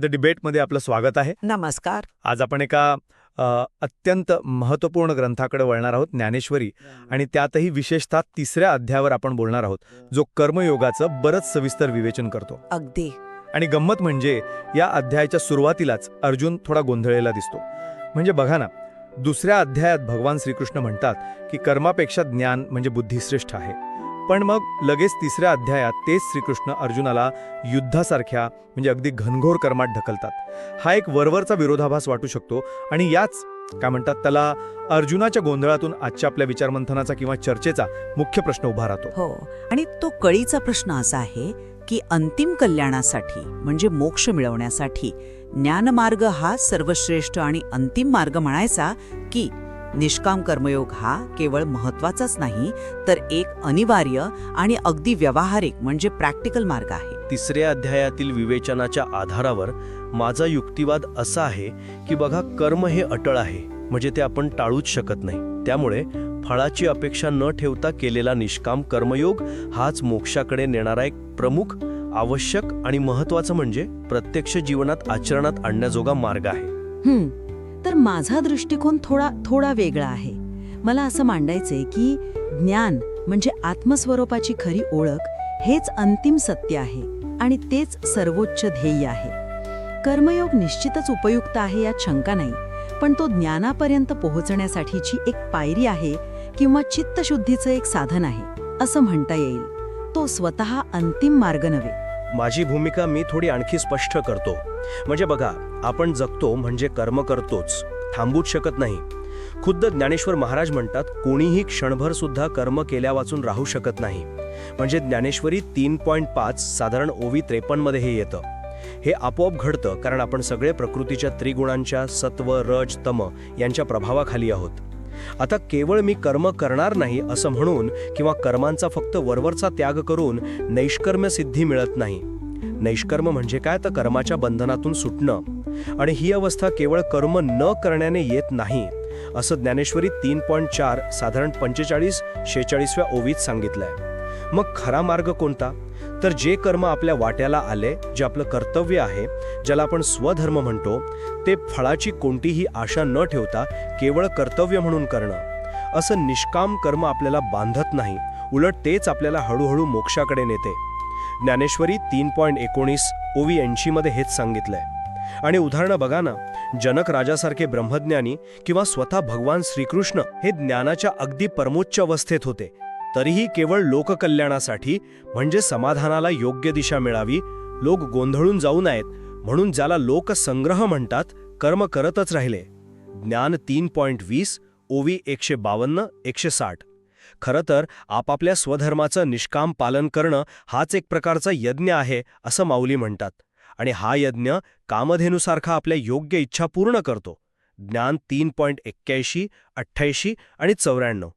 The डिबेटमध्ये आपलं स्वागत आहे. नमस्कार. आज आपण एका अत्यंत महत्त्वपूर्ण ग्रंथाकडे वळणार आहोत ज्ञानेश्वरी. आणि त्यातही विशेषतः तिसऱ्या अध्यायावर आपण बोलणार आहोत जो कर्मयोगाचं बरंच सविस्तर विवेचन करतो. अगदी. आणि गंमत म्हणजे या अध्यायाच्या सुरुवातीलाच अर्जुन थोडा गोंधळलेला दिसतो. म्हणजे बघा ना दुसऱ्या अध्यायात भगवान श्रीकृष्ण म्हणतात की कर्मापेक्षा ज्ञान म्हणजे बुद्धिश्रेष्ठ आहे. पण मग लगेच तिसऱ्या अध्यायात तेच श्रीकृष्ण अर्जुनाला युद्धासारख्या म्हणजे अगदी घनघोर कर्मात ढकलतात. हा एक वरवरचा विरोधाभास वाटू शकतो आणि याच काय म्हणतात त्याला अर्जुनाच्या गोंधळातून आजच्या आपल्या विचारमंथनाचा किंवा चर्चेचा मुख्य प्रश्न उभा राहतो. हो आणि तो कळीचा प्रश्न असा आहे की अंतिम कल्याणासाठी म्हणजे मोक्ष मिळवण्यासाठी ज्ञानमार्ग हा सर्वश्रेष्ठ आणि अंतिम मार्ग म्हणायचा की निष्काम कर्मयोग हा केवळ महत्वाचाच नाही तर एक अनिवार्य आणि अगदी व्यावहारिक म्हणजे प्रॅक्टिकल मार्ग आहे. तिसऱ्या अध्यायातील विवेचनाच्या आधारावर माझा युक्तिवाद असा आहे की बघा कर्म हे अटळ आहे म्हणजे ते आपण टाळूच शकत नाही. त्यामुळे फळाची अपेक्षा न ठेवता केलेला निष्काम कर्मयोग हाच मोक्षाकडे नेणारा एक प्रमुख आवश्यक आणि महत्वाचं म्हणजे प्रत्यक्ष जीवनात आचरणात आणण्याजोगा मार्ग आहे. तर माझा दृष्टिकोन थोडा थोडा वेगळा आहे. मला असं मांडायचंय की ज्ञान म्हणजे आत्मस्वरूपाची खरी ओळख हेच अंतिम सत्य आहे आणि तेच सर्वोच्च ध्येय आहे. कर्मयोग निश्चितच उपयुक्त आहे यात शंका नाही पण तो ज्ञानापर्यंत पोहोचण्यासाठीची एक पायरी आहे किंवा चित्तशुद्धीचं एक साधन आहे असं म्हणता येईल. तो स्वतः अंतिम मार्ग नव्हे. माझी भूमिका मी थोडी आणखी स्पष्ट करतो. म्हणजे बघा आपण जगतो म्हणजे कर्म करतोच थांबूच शकत नाही. खुद्द ज्ञानेश्वर महाराज म्हणतात कोणीही क्षणभर सुद्धा कर्म केल्या वाचून राहू शकत नाही. म्हणजे ज्ञानेश्वरी तीन पॉईंट पाच साधारण ओवी त्रेपन्नमध्ये हे येतं. हे आपोआप घडतं कारण आपण सगळे प्रकृतीच्या त्रिगुणांच्या सत्व रज तम यांच्या प्रभावाखाली आहोत. आता केवळ मी कर्म करणार नाही असं म्हणून किंवा कर्मांचा फक्त वरवरचा त्याग करून नैष्कर्म्य सिद्धी मिळत नाही. नैष्कर्म म्हणजे काय? तर कर्माच्या बंधनातून सुटणं. आणि ही अवस्था केवळ कर्म न करण्याने येत नाही असं ज्ञानेश्वरी तीन पॉईंट चार साधारण पंचेचाळीस शेचाळीसव्या ओवीत सांगितलंय. मग खरा मार्ग कोणता? तर जे कर्म आपल्या वाट्याला आले जे आपलं कर्तव्य आहे ज्याला आपण स्वधर्म म्हणतो ते फळाची कोणतीही आशा न ठेवता केवळ कर्तव्य म्हणून करणं. असं निष्काम कर्म आपल्याला बांधत नाही उलट तेच आपल्याला हळूहळू मोक्षाकडे नेते. ज्ञानेश्वरी तीन पॉईंट एकोणीस ओवी ऐंशीमध्ये हेच सांगितलंय. आणि उदाहरणं बघा ना जनक राजासारखे ब्रह्मज्ञानी किंवा स्वतः भगवान श्रीकृष्ण हे ज्ञानाच्या अगदी परमोच्च अवस्थेत होते. तरीही केवळ लोककल्याणासाठी म्हणजे समाधानाला योग्य दिशा मिळावी लोक गोंधळून जाऊ नयेत म्हणून ज्याला लोकसंग्रह म्हणतात कर्म करतच राहिले. ज्ञान तीन पॉईंट वीस ओवी एकशे बावन्न एकशे साठ. खरं तर आपापल्या स्वधर्माचं निष्काम पालन करणं हाच एक प्रकारचा यज्ञ आहे असं माऊली म्हणतात. आणि हा यज्ञ कामधेनुसारखा आपल्या योग्य इच्छा पूर्ण करतो. ज्ञान तीन पॉईंट एक्क्याऐंशी अठ्ठ्याऐंशी आणि चौऱ्याण्णव.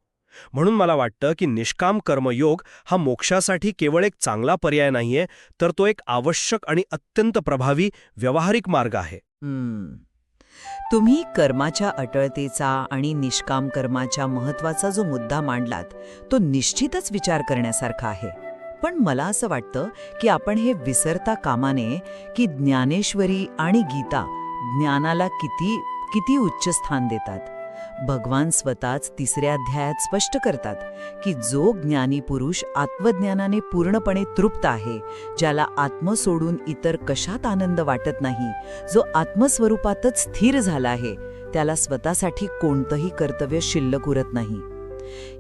म्हणून मला वाटतं की निष्काम कर्मयोग हा मोक्षासाठी केवळ एक चांगला पर्याय नाहीये तर तो एक आवश्यक आणि अत्यंत प्रभावी व्यावहारिक मार्ग आहे. हम्म. तुम्ही कर्माच्या अटळतेचा आणि निष्काम कर्माच्या महत्त्वाचा जो मुद्दा मांडलात तो निश्चितच विचार करण्यासारखा आहे. पण मला असं वाटतं की आपण हे विसरता कामाने की ज्ञानेश्वरी आणि गीता ज्ञानाला किती किती उच्च स्थान देतात. भगवान स्वतःच तिसऱ्या अध्यायात स्पष्ट करतात की जो ज्ञानी पुरुष आत्मज्ञानाने पूर्णपणे तृप्त आहे ज्याला आत्म सोडून इतर कशात आनंद वाटत नाही जो आत्मस्वरूपातच स्थिर झाला आहे त्याला स्वतःसाठी कोणतंही कर्तव्य शिल्लक उरत नाही.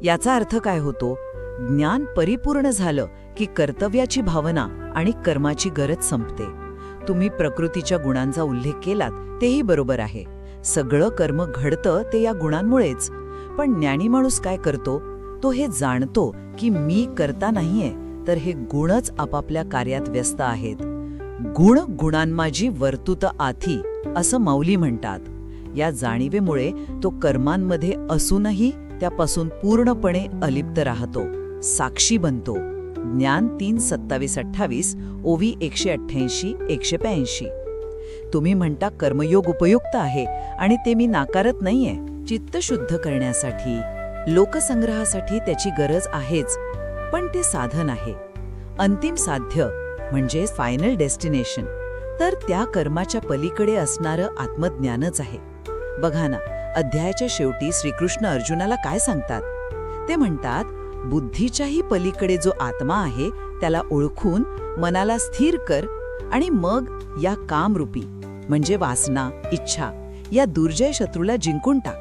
याचा अर्थ काय होतो? ज्ञान परिपूर्ण झालं की कर्तव्याची भावना आणि कर्माची गरज संपते. तुम्ही प्रकृतीच्या गुणांचा उल्लेख केलात तेही बरोबर आहे. सगळं कर्म घडतं ते या गुणांमुळेच. पण ज्ञानी माणूस काय करतो? तो हे जाणतो की मी करता नाहीये तर हे गुणच आपापल्या कार्यात व्यस्त आहेत. गुण गुणांमाजी वर्तुत आथी असं माऊली म्हणतात. या जाणीवेमुळे तो कर्मांमध्ये असूनही त्यापासून पूर्णपणे अलिप्त राहतो. साक्षी बनतो. ज्ञान तीन सत्तावीस अठ्ठावीस ओवी एकशे अठ्ठ्याऐंशी एकशे ब्याऐंशी. तुम्ही म्हणता कर्मयोग उपयुक्त आहे आणि ते मी नाकारत नाहीये. चित्त शुद्ध करण्यासाठी लोकसंग्रहासाठी त्याची गरज आहेच पण ते साधन आहे. अंतिम साध्य म्हणजे फायनल डेस्टिनेशन तर त्या कर्माच्या पलीकडे असणारं आत्मज्ञानच आहे. बघा ना अध्यायाच्या शेवटी श्रीकृष्ण अर्जुनाला काय सांगतात? ते म्हणतात बुद्धीच्याही पलीकडे जो आत्मा आहे त्याला ओळखून मनाला स्थिर कर आणि मग या कामरूपी म्हणजे वासना इच्छा या दुर्जय शत्रूला जिंकून टाक.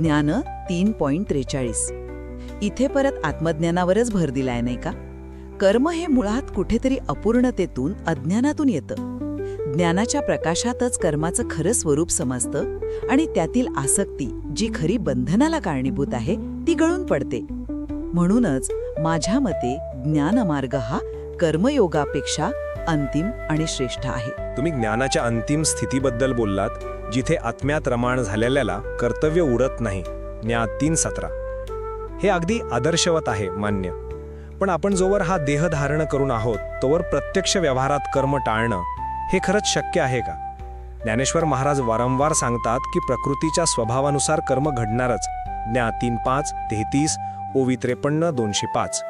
ज्ञान तीन पॉईंट त्रेचाळीस. इथे परत आत्मज्ञानावरच भर दिलाय नाही का? कर्म हे मुळात कुठेतरी अपूर्णतेतून अज्ञानातून येतं. ज्ञानाच्या प्रकाशातच कर्माचं खरं स्वरूप समजतं आणि त्यातील आसक्ती जी खरी बंधनाला कारणीभूत आहे ती गळून पडते. म्हणूनच माझ्या मते ज्ञानमार्ग हा कर्मयोगापेक्षा अंतिम आणि श्रेष्ठ आहे. तुम्ही ज्ञानाच्या अंतिम स्थितीबद्दल बोललात जिथे आत्म्यात रमाण झालेल्याला कर्तव्य उरत नाही. ज्ञा तीन सतरा. हे अगदी आदर्शवत आहे मान्य. पण आपण जोवर हा देह धारण करून आहोत तोवर प्रत्यक्ष व्यवहारात कर्म टाळणं हे खरंच शक्य आहे का? ज्ञानेश्वर महाराज वारंवार सांगतात की प्रकृतीच्या स्वभावानुसार कर्म घडणारच. ज्ञा तीन पाच तेहतीस ओवी त्रेपन्न दोनशे पाच.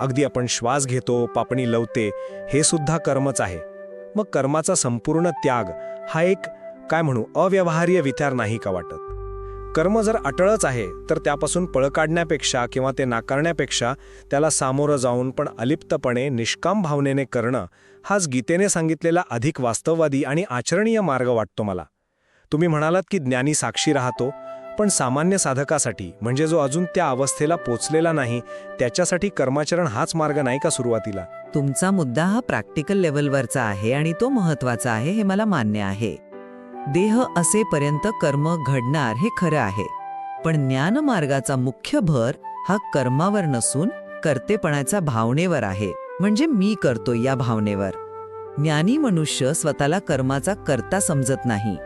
अगदी आपण श्वास घेतो पापणी लवते हे सुद्धा कर्मच आहे. मग कर्माचा संपूर्ण त्याग हा एक काय म्हणू अव्यवहार्य विचार नाही का वाटत? कर्म जर अटळच आहे तर त्यापासून पळ काढण्यापेक्षा किंवा ते नाकारण्यापेक्षा त्याला सामोरं जाऊन पण अलिप्तपणे निष्काम भावनेने करणं हाच गीतेने सांगितलेला अधिक वास्तववादी आणि आचरणीय मार्ग वाटतो मला. तुम्ही म्हणालात की ज्ञानी साक्षी राहतो पण सामान्य साधकासाठी म्हणजे जो अजून त्या अवस्थेला पोचलेला नाही त्याच्यासाठी कर्माचरण हाच मार्ग नाही का सुरुवातीला? तुमचा मुद्दा हा प्रॅक्टिकल लेवलवरचा आहे आणि तो महत्त्वाचा आहे हे मला मान्य आहे. देह असेपर्यंत कर्म घडणार हे खरं आहे. पण ज्ञानमार्गाचा मुख्य भर हा कर्मावर नसून कर्तेपणाच्या भावनेवर आहे. म्हणजे मी करतो या भावनेवर. ज्ञानी मनुष्य स्वतःला कर्माचा कर्ता समजत नाही.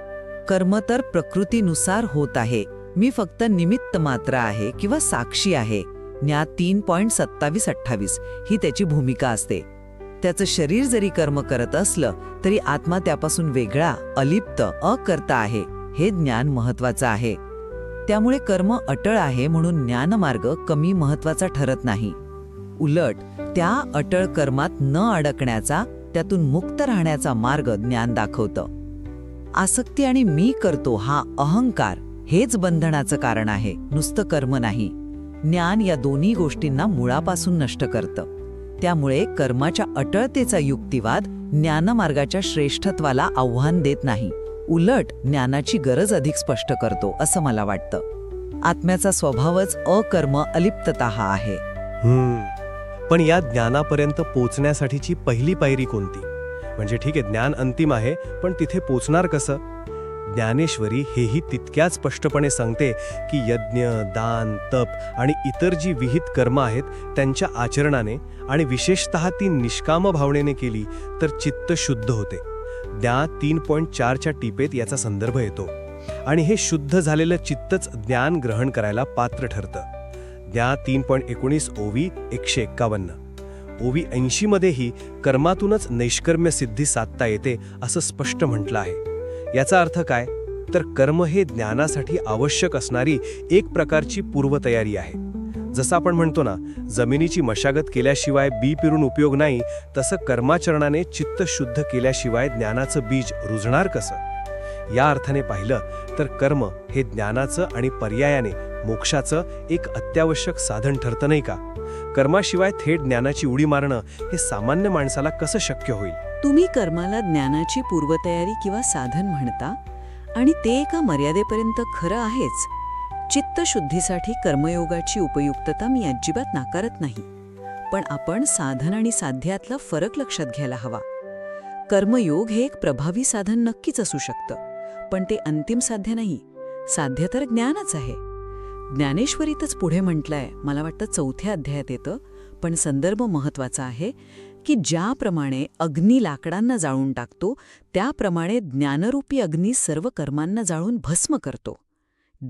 कर्म तर प्रकृतीनुसार होत आहे. मी फक्त निमित्त मात्र आहे किंवा साक्षी आहे. न्या तीन पॉइंट सत्तावीस अठ्ठावीस ही त्याची भूमिका असते. त्याचं शरीर जरी कर्म करत असलं तरी आत्मा त्यापासून वेगळा अलिप्त अकर्ता आहे. हे ज्ञान महत्वाचं आहे. त्यामुळे कर्म अटळ आहे म्हणून ज्ञानमार्ग कमी महत्त्वाचा ठरत नाही. उलट त्या अटळ कर्मात न अडकण्याचा त्यातून मुक्त राहण्याचा मार्ग ज्ञान दाखवतं. आसक्ती आणि मी करतो हा अहंकार. हेच बंधनाचं कारण आहे. नुसतं कर्म नाही. ज्ञान या दोन्ही गोष्टींना मुळापासून नष्ट करतं. त्यामुळे कर्माच्या अटळतेचा युक्तिवाद ज्ञानमार्गाच्या श्रेष्ठत्वाला आव्हान देत नाही. उलट ज्ञानाची गरज अधिक स्पष्ट करतो असं मला वाटतं. आत्म्याचा स्वभावच अकर्म अलिप्तता हा आहे पण या ज्ञानापर्यंत पोचण्यासाठीची पहिली पायरी कोणती? म्हणजे ठीक आहे ज्ञान अंतिम आहे पण तिथे पोचणार कसं? ज्ञानेश्वरी हेही तितक्याच स्पष्टपणे सांगते की यज्ञ दान तप आणि इतर जी विहित कर्म आहेत त्यांच्या आचरणाने आणि विशेषतः ती निष्काम भावनेने केली तर चित्त शुद्ध होते. ज्ञा तीन पॉईंट चारच्या टिपेत याचा संदर्भ येतो. आणि हे शुद्ध झालेलं चित्तच ज्ञान ग्रहण करायला पात्र ठरतं. ज्ञा तीन पॉईंट एकोणीस ओवी एकशे एक्कावन्न. ओवी ऐंशीमध्येही कर्मातूनच नैष्कर्म्य सिद्धी साधता येते असं स्पष्ट म्हटलं आहे. याचा अर्थ काय? तर कर्म हे ज्ञानासाठी आवश्यक असणारी एक प्रकारची पूर्वतयारी आहे. जसं आपण म्हणतो ना जमिनीची मशागत केल्याशिवाय बी पिरून उपयोग नाही तसं कर्माचरणाने चित्त शुद्ध केल्याशिवाय ज्ञानाचं बीज रुजणार कसं? या अर्थाने पाहिलं तर कर्म हे ज्ञानाचं आणि पर्यायाने मोक्षाचं एक अत्यावश्यक साधन ठरतं नाही का? कर्माशिवाय थेट ज्ञानाची उडी मारणं हे सामान्य माणसाला कसं शक्य होईल? तुम्ही कर्माला ज्ञानाची पूर्वतयारी किंवा साधन म्हणता आणि ते एका मर्यादेपर्यंत खरं आहेच. चित्तशुद्धीसाठी कर्मयोगाची उपयुक्तता मी अजिबात नाकारत नाही. पण आपण साधन आणि साध्यातला फरक लक्षात घ्यायला हवा. कर्मयोग हे एक प्रभावी साधन नक्कीच असू शकतं पण ते अंतिम साध्य नाही. साध्य तर ज्ञानच आहे. ज्ञानेश्वरीतच पुढे म्हटलंय मला वाटतं चौथ्या अध्यायात येतं पण संदर्भ महत्त्वाचा आहे की ज्याप्रमाणे अग्नी लाकडांना जाळून टाकतो त्याप्रमाणे ज्ञानरूपी अग्नी सर्व कर्मांना जाळून भस्म करतो.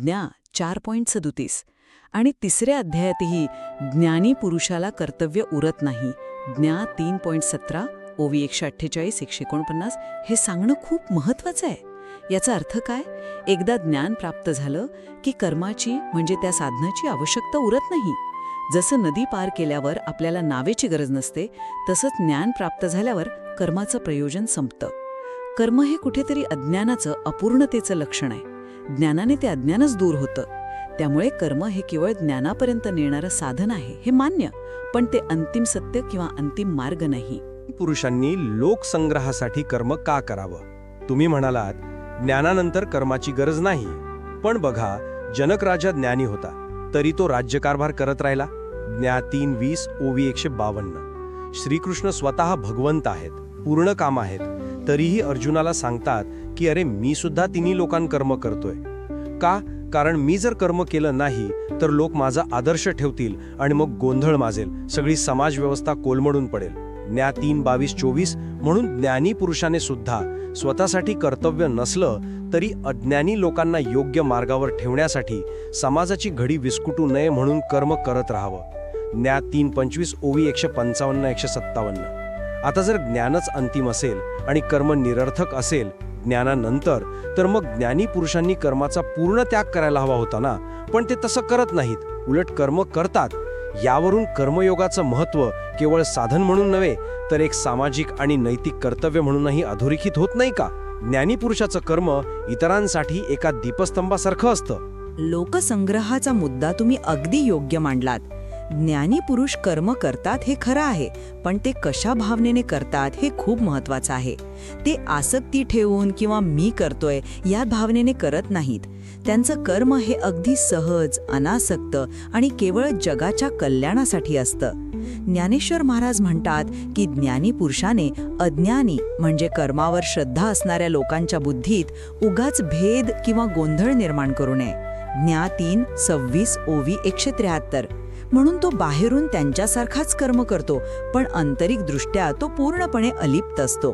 ज्ञा चार पॉईंट सदुतीस. आणि तिसऱ्या अध्यायातही ज्ञानी पुरुषाला कर्तव्य उरत नाही. ज्ञा तीन पॉईंट सतरा ओवी एकशे अठ्ठेचाळीस एकशे एकोणपन्नास हे सांगणं खूप महत्वाचं आहे. याचा अर्थ काय? एकदा ज्ञान प्राप्त झालं की कर्माची म्हणजे त्या साधनाची आवश्यकता उरत नाही. जसं नदी पार केल्यावर आपल्याला नावेची गरज नसते तसंच ज्ञान प्राप्त झाल्यावर कर्माचं प्रयोजन संपतं. कर्म हे कुठेतरी अज्ञानाचं अपूर्णतेचं लक्षण आहे. ज्ञानाने ते अज्ञानच दूर होतं. त्यामुळे कर्म हे केवळ ज्ञानापर्यंत नेणारं साधन आहे हे मान्य पण ते अंतिम सत्य किंवा अंतिम मार्ग नाही. पुरुषांनी लोकसंग्रहासाठी कर्म का करावं? तुम्ही म्हणालात ज्ञानानंतर कर्माची गरज नाही. पण बघा जनक राजा ज्ञानी होता तरी तो राज्यकारभार करत राहिला. ज्ञा तीन वीस ओवी एकशे बावन्न. श्रीकृष्ण स्वतः भगवंत आहेत पूर्ण काम आहेत. तरीही अर्जुनाला सांगतात की अरे मी सुद्धा तिन्ही लोकांकर्म करतोय. का? कारण मी जर कर्म केलं नाही तर लोक माझा आदर्श ठेवतील आणि मग गोंधळ माजेल. सगळी समाजव्यवस्था कोलमडून पडेल. ज्ञा तीन बावीस चोवीस म्हणून ज्ञानी पुरुषाने सुद्धा स्वतःसाठी कर्तव्य नसलं तरी अज्ञानी लोकांना योग्य मार्गावर ठेवण्यासाठी समाजाची घडी विस्कुटू नये म्हणून कर्म करत राहावं. ज्ञा तीन पंचवीस ओवी एकशे पंचावन्न एकशे सत्तावन्न. आता जर ज्ञानच अंतिम असेल आणि कर्म निरर्थक असेल ज्ञानानंतर तर मग ज्ञानी पुरुषांनी कर्माचा पूर्ण त्याग करायला हवा होता ना? पण ते तसं करत नाहीत. उलट कर्म करतात यावरून कर्मयोगाचं महत्त्व केवळ साधन म्हणून नव्हे तर एक सामाजिक आणि नैतिक कर्तव्य म्हणूनही अधोरेखित होत नाही का? ज्ञानीपुरुषाचं कर्म इतरांसाठी एका दीपस्तंभासारखं असतं. लोकसंग्रहाचा मुद्दा तुम्ही अगदी योग्य मांडलात. ज्ञानी पुरुष कर्म करतात हे खरं आहे पण ते कशा भावनेने करतात हे खूप महत्वाचं आहे. ते आसक्ती ठेवून किंवा मी करतोय या भावनेने करत नाहीत. त्यांचं कर्म हे अगदी सहज अनासक्त आणि केवळ जगाच्या कल्याणासाठी असतं. ज्ञानेश्वर महाराज म्हणतात की ज्ञानी पुरुषाने अज्ञानी म्हणजे कर्मावर श्रद्धा असणाऱ्या लोकांच्या बुद्धीत उगाच भेद किंवा गोंधळ निर्माण करू नये. ज्ञा तीन सव्वीस ओवी एकशे त्र्याहत्तर. म्हणून तो बाहेरून त्यांच्यासारखाच कर्म करतो पण आंतरिक दृष्ट्या तो पूर्णपणे अलिप्त असतो.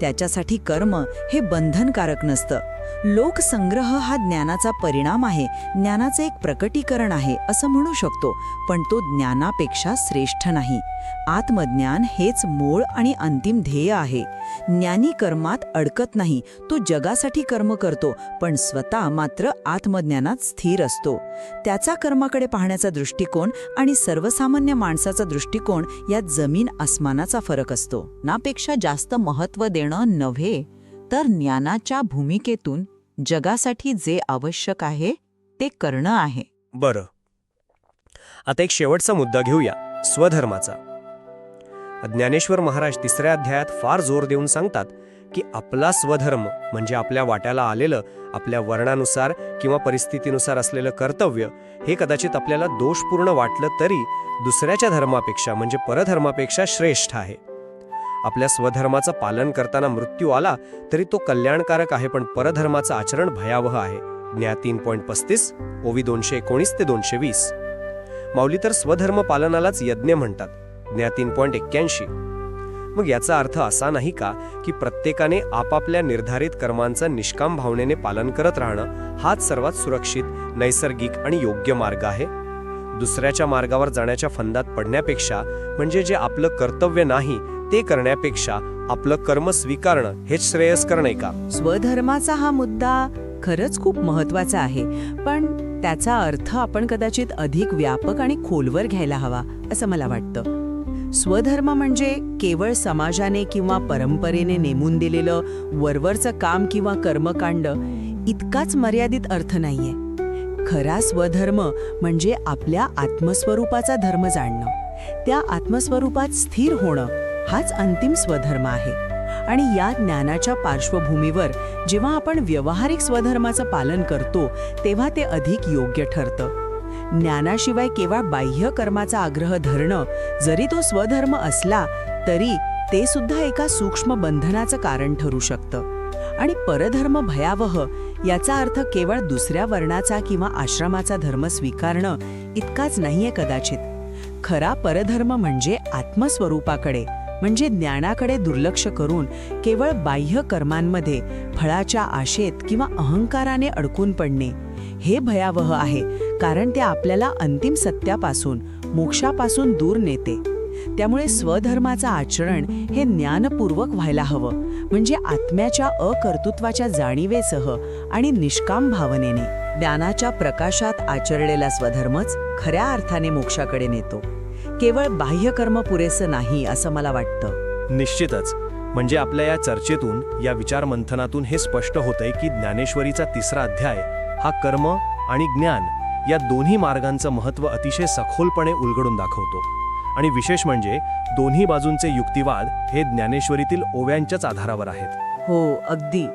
त्याच्यासाठी कर्म हे बंधनकारक नसतं. लोकसंग्रह हा ज्ञानाचा परिणाम आहे. ज्ञानाचे एक प्रकटीकरण आहे असं म्हणू शकतो पण तो ज्ञानापेक्षा श्रेष्ठ नाही. आत्मज्ञान हेच मूळ आणि अंतिम ध्येय आहे. ज्ञानी कर्मात अडकत नाही तो जगासाठी कर्म करतो पण स्वतः मात्र आत्मज्ञानात स्थिर असतो. त्याचा कर्माकडे पाहण्याचा दृष्टिकोन आणि सर्वसामान्य माणसाचा दृष्टिकोन यात जमीन आसमानाचा फरक असतो. नापेक्षा जास्त महत्त्व देणं नव्हे. तर ज्ञानाच्या भूमिकेतून जगासाठी जे आवश्यक आहे ते करणं आहे. बरं. आता एक शेवटचा मुद्दा घेऊया स्वधर्माचा. ज्ञानेश्वर महाराज तिसऱ्या अध्यायात फार जोर देऊन सांगतात की आपला स्वधर्म म्हणजे आपल्या वाट्याला आलेलं आपल्या वर्णानुसार किंवा परिस्थितीनुसार असलेलं कर्तव्य हे कदाचित आपल्याला दोषपूर्ण वाटलं तरी दुसऱ्याच्या धर्मापेक्षा म्हणजे परधर्मापेक्षा श्रेष्ठ आहे. आपल्या स्वधर्माचं पालन करताना मृत्यू आला तरी तो कल्याणकारक आहे पण परधर्माचं आचरण भयावह आहे. ज्ञा तीन पॉईंट पस्तीस ओवी दोनशे एकोणीस ते दोनशे वीस. माऊली तर स्वधर्म पालनालाच यज्ञ म्हणतात. ज्ञा तीन पॉईंट एक्क्याऐंशी. मग याचा अर्थ असा नाही का की प्रत्येकाने आपापल्या निर्धारित कर्मांचं निष्काम भावनेने पालन करत राहणं हाच सर्वात सुरक्षित नैसर्गिक आणि योग्य मार्ग आहे? दुसऱ्याच्या मार्गावर जाण्याच्या फंदात पडण्यापेक्षा म्हणजे जे आपलं कर्तव्य नाही ते करण्यापेक्षा आपलं कर्म स्वीकारणं हेच श्रेयस्कर नाही का? स्वधर्माचा हा मुद्दा खरंच खूप महत्त्वाचा आहे. पण त्याचा अर्थ आपण कदाचित अधिक व्यापक आणि खोलवर घ्यायला हवा असं मला वाटतं. स्वधर्म म्हणजे केवळ समाजाने किंवा परंपरेने नेमून दिलेलं वरवरचं काम किंवा कर्मकांड इतकाच मर्यादित अर्थ नाहीये. खरा स्वधर्म म्हणजे आपल्या आत्मस्वरूपाचा धर्म जाणणं. त्या आत्मस्वरूपात स्थिर होणं. हाच अंतिम स्वधर्म आहे. आणि या ज्ञानाच्या पार्श्वभूमीवर जेव्हा आपण व्यावहारिक स्वधर्माचं पालन करतो तेव्हा ते अधिक योग्य ठरतं. ज्ञानाशिवाय केवळ बाह्य कर्माचा आग्रह धरणं जरी तो स्वधर्म असला तरी ते सुद्धा एका सूक्ष्म बंधनाचं कारण ठरू शकतं. आणि परधर्म भयावह याचा अर्थ केवळ दुसऱ्या वर्णाचा किंवा आश्रमाचा धर्म स्वीकारणं इतकाच नाहीये कदाचित. खरा परधर्म म्हणजे आत्मस्वरूपाकडे. म्हणजे ज्ञानाकडे दुर्लक्ष करून केवळ बाह्य कर्मांमध्ये फळाच्या आशेत किंवा अहंकाराने अडकून पडणे हे भयावह आहे कारण ते आपल्याला अंतिम सत्यापासून मोक्षापासून दूर नेते. त्यामुळे स्वधर्माचं आचरण हे ज्ञानपूर्वक व्हायला हवं म्हणजे आत्म्याच्या अकर्तृत्वाच्या जाणीवेसह आणि निष्काम भावनेने. ज्ञानाच्या प्रकाशात आचरलेला स्वधर्मच खऱ्या अर्थाने मोक्षाकडे नेतो. केवळ बाह्य कर्म पुरेसं नाही असं मला वाटतं. निश्चितच. म्हणजे आपल्या या चर्चेतून या विचारमंथनातून हे स्पष्ट होतंय की ज्ञानेश्वरीचा तिसरा अध्याय हा कर्म आणि ज्ञान या दोन्ही मार्गांचं महत्त्व अतिशय सखोलपणे उलगडून दाखवतो. आणि विशेष म्हणजे दोन्ही बाजूंचे युक्तिवाद हे ज्ञानेश्वरीतील ओव्यांच्याच आधारावर आहेत. हो अगदी.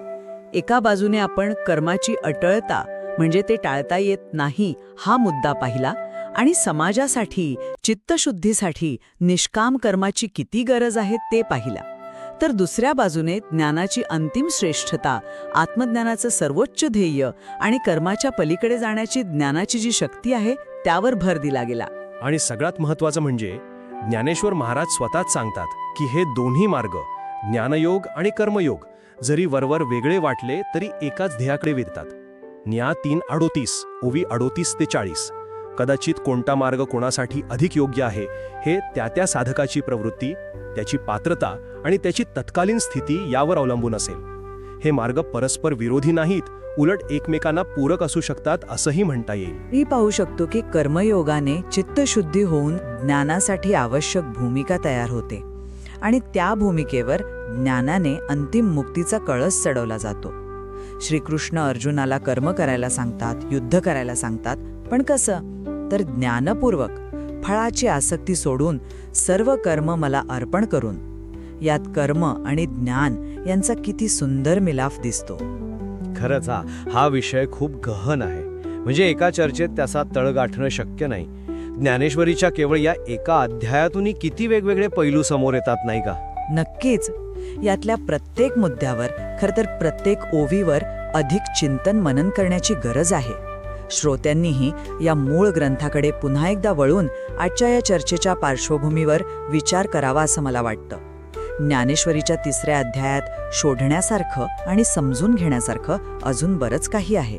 एका बाजूने आपण कर्माची अटळता म्हणजे ते टाळता येत नाही हा मुद्दा पाहिला. आणि समाजासाठी चित्तशुद्धीसाठी निष्काम कर्माची किती गरज आहे ते पाहिला. तर दुसऱ्या बाजूने ज्ञानाची अंतिम श्रेष्ठता आत्मज्ञानाचं सर्वोच्च ध्येय आणि कर्माच्या पलीकडे जाण्याची ज्ञानाची जी शक्ती आहे त्यावर भर दिला गेला. आणि सगळ्यात महत्त्वाचं म्हणजे ज्ञानेश्वर महाराज स्वतःच सांगतात की हे दोन्ही मार्ग ज्ञानयोग आणि कर्मयोग जरी वरवर वेगळे वाटले तरी एकाच ध्येयाकडे वेधतात न्या तीन अडोतीस ओवी अडोतीस ते चाळीस. कदाचित कोणता मार्ग कोणासाठी अधिक योग्य आहे हे त्या त्या साधकाची प्रवृत्ती त्याची पात्रता आणि त्याची तत्कालीन स्थिती यावर अवलंबून असेल. हे मार्ग परस्पर विरोधी नाहीत उलट एकमेकांना पूरक असू शकतात असंही म्हणता येईल. मी पाहू शकतो की कर्मयोगाने चित्तशुद्धी होऊन ज्ञानासाठी आवश्यक भूमिका तयार होते आणि त्या भूमिकेवर ज्ञानाने अंतिम मुक्तीचा कळस चढवला जातो. श्रीकृष्ण अर्जुनाला कर्म करायला सांगतात युद्ध करायला सांगतात पण कसं? तर ज्ञानपूर्वक फळाची आसक्ती सोडून सर्व कर्म मला अर्पण करून यात कर्म आणि ज्ञान यांचा किती सुंदर मिलाफ दिसतो. खरंच हा हा विषय खूप गहन आहे. म्हणजे एका चर्चेत त्याचा तळ गाठणं शक्य नाही. ज्ञानेश्वरीच्या केवळ या एका अध्यायातूनही किती वेगवेगळे पैलू समोर येतात नाही का? नक्कीच. यातल्या प्रत्येक मुद्द्यावर खरं तर प्रत्येक ओवीवर अधिक चिंतन मनन करण्याची गरज आहे. श्रोत्यांनीही या मूळ ग्रंथाकडे पुन्हा एकदा वळून आजच्या या चर्चेच्या पार्श्वभूमीवर विचार करावा असं मला वाटतं. ज्ञानेश्वरीच्या तिसऱ्या अध्यायात शोधण्यासारखं आणि समजून घेण्यासारखं अजून बरंच काही आहे.